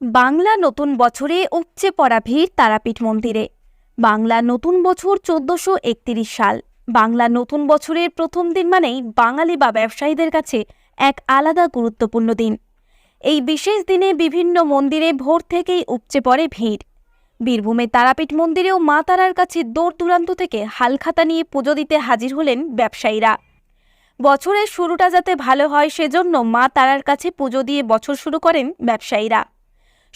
বাংলা নতুন বছরে উপচে পড়া ভিড় তারাপীঠ মন্দিরে। বাংলা নতুন বছর চোদ্দশো সাল। বাংলা নতুন বছরের প্রথম দিন মানেই বাঙালি বা ব্যবসায়ীদের কাছে এক আলাদা গুরুত্বপূর্ণ দিন। এই বিশেষ দিনে বিভিন্ন মন্দিরে ভোর থেকেই উপচে পড়ে ভিড়। বীরভূমে তারাপীঠ মন্দিরেও মা তারার কাছে দূর দূরান্ত থেকে হালখাতা নিয়ে পুজো দিতে হাজির হলেন ব্যবসায়ীরা। বছরের শুরুটা যাতে ভালো হয় সেজন্য মা তারার কাছে পুজো দিয়ে বছর শুরু করেন ব্যবসায়ীরা।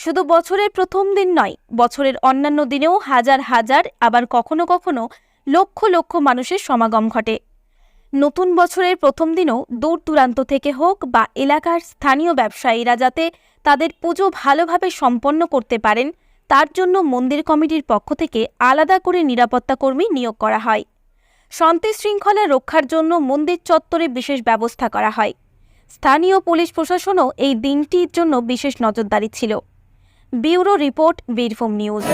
শুধু বছরের প্রথম দিন নয়, বছরের অন্যান্য দিনেও হাজার হাজার, আবার কখনো কখনো লক্ষ লক্ষ মানুষের সমাগম ঘটে। নতুন বছরের প্রথম দিনও দূর দূরান্ত থেকে হোক বা এলাকার স্থানীয় ব্যবসায়ীরা যাতে তাদের পুজো ভালোভাবে সম্পন্ন করতে পারেন, তার জন্য মন্দির কমিটির পক্ষ থেকে আলাদা করে নিরাপত্তা কর্মী নিয়োগ করা হয়। শান্তি শৃঙ্খলা রক্ষার জন্য মন্দির চত্বরে বিশেষ ব্যবস্থা করা হয়। স্থানীয় পুলিশ প্রশাসনও এই দিনটির জন্য বিশেষ নজরদারি ছিল। ব্যুরো রিপোর্ট বীরভূম নিউজ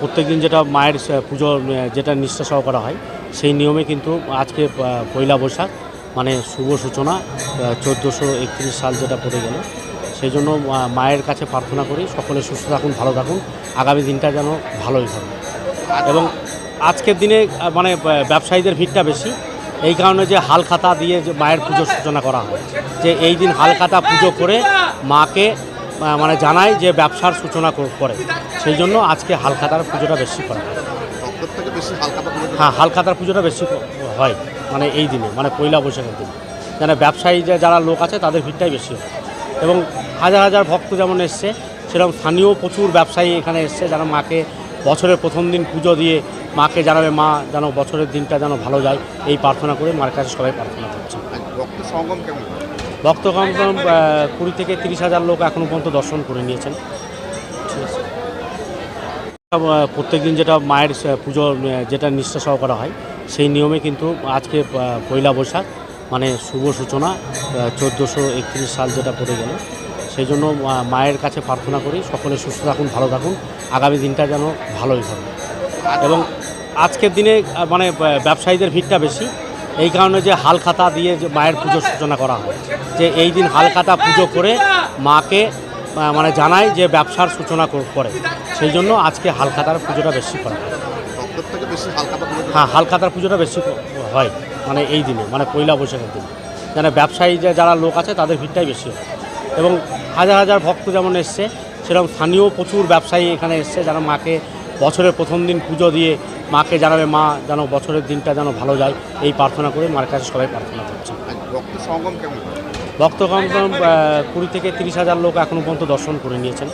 প্রত্যেক দিন যেটা মায়ের পুজো যেটা নিষ্ঠা সহ করা হয়, সেই নিয়মে কিন্তু আজকে পয়লা বৈশাখ মানে শুভ সূচনা চোদ্দোশো একত্রিশ সাল যেটা পড়ে গেল। সেই জন্য মায়ের কাছে প্রার্থনা করি, সকলে সুস্থ থাকুন, ভালো থাকুন, আগামী দিনটা যেন ভালোই হবে এবং আজকের দিনে মানে ব্যবসায়ীদের ভিড়টা বেশি, এই কারণে যে হালখাতা দিয়ে যে মায়ের পুজো সূচনা করা হয়, যে এই দিন হালখাতা পুজো করে মাকে মানে জানায় যে ব্যবসার সূচনা করে। সেই জন্য আজকে হালখাতার পুজোটা বেশি করা হয়। হ্যাঁ হালখাতার পুজোটা বেশি হয় মানে এই দিনে মানে পয়লা বৈশাখের দিনে। যেন ব্যবসায়ী যে যারা লোক আছে তাদের ভিড়টাই বেশি হয়। এবং হাজার হাজার ভক্ত যেমন এসছে সেরকম স্থানীয় প্রচুর ব্যবসায়ী এখানে এসছে যারা মাকে বছরের প্রথম দিন পুজো দিয়ে মাকে জানাবে মা যেন বছরের দিনটা যেন ভালো যায় এই প্রার্থনা করে মার কাছে সবাই প্রার্থনা করছে। ভক্ত সঙ্গম কেমন? ভক্ত কম কুড়ি থেকে তিরিশ হাজার লোক এখনও পর্যন্ত দর্শন করে নিয়েছেন। প্রত্যেক দিন যেটা মায়ের পুজো যেটা নিষ্ঠা করা হয়, সেই নিয়মে কিন্তু আজকে পয়লা বৈশাখ মানে শুভ সূচনা চোদ্দোশো একত্রিশ সাল যেটা পড়ে গেল। সেই জন্য মায়ের কাছে প্রার্থনা করি, সকলে সুস্থ থাকুন, ভালো থাকুন, আগামী দিনটা যেন ভালোই হবে। এবং আজকের দিনে মানে ব্যবসায়ীদের ভিড়টা বেশি এই কারণে যে হালখাতা দিয়ে যে মায়ের পুজো সূচনা করা হয়। যে এই দিন হালখাতা পুজো করে মাকে মানে জানায় যে ব্যবসার সূচনা করে সেই জন্য আজকে হালখাতার পুজোটা বেশি করা হয়। হ্যাঁ হালখাতার পুজোটা বেশি হয় মানে এই দিনে মানে পয়লা বৈশাখের দিনে। যেন ব্যবসায়ী যে যারা লোক আছে তাদের ভিড়টাই বেশি হয়। এবং হাজার হাজার ভক্ত যেমন এসছে সেরকম স্থানীয় প্রচুর ব্যবসায়ী এখানে এসছে যারা মাকে বছরের প্রথম দিন পুজো দিয়ে মাকে জানাবে মা যেন বছরের দিনটা যেন ভালো যায়। এই প্রার্থনা করে মার কাছে সবাই প্রার্থনা করছে। ভক্ত সঙ্গম কেমন? ভক্ত কুড়ি থেকে তিরিশ হাজার লোক এখনও পর্যন্ত দর্শন করে নিয়েছেন।